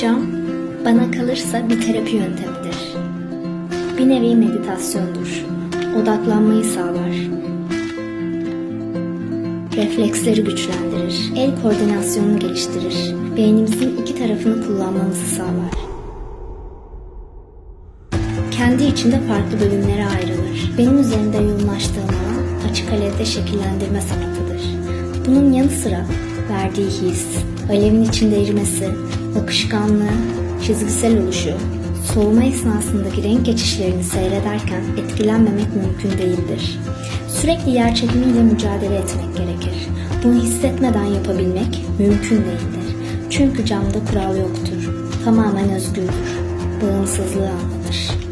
Cam, bana kalırsa bir terapi yöntemidir. Bir nevi meditasyondur. Odaklanmayı sağlar. Refleksleri güçlendirir. El koordinasyonunu geliştirir. Beynimizin iki tarafını kullanmamızı sağlar. Kendi içinde farklı bölümlere ayrılır. Benim üzerinde yoğunlaştığım açık alevde şekillendirme sanatıdır. Bunun yanı sıra verdiği his, alevin içinde erimesi, akışkanlığı, çizgisel oluşu, soğuma esnasındaki renk geçişlerini seyrederken etkilenmemek mümkün değildir. Sürekli yer çekimiyle mücadele etmek gerekir. Bunu hissetmeden yapabilmek mümkün değildir. Çünkü camda kural yoktur. Tamamen özgürdür. Bağımsızlığı anlatır.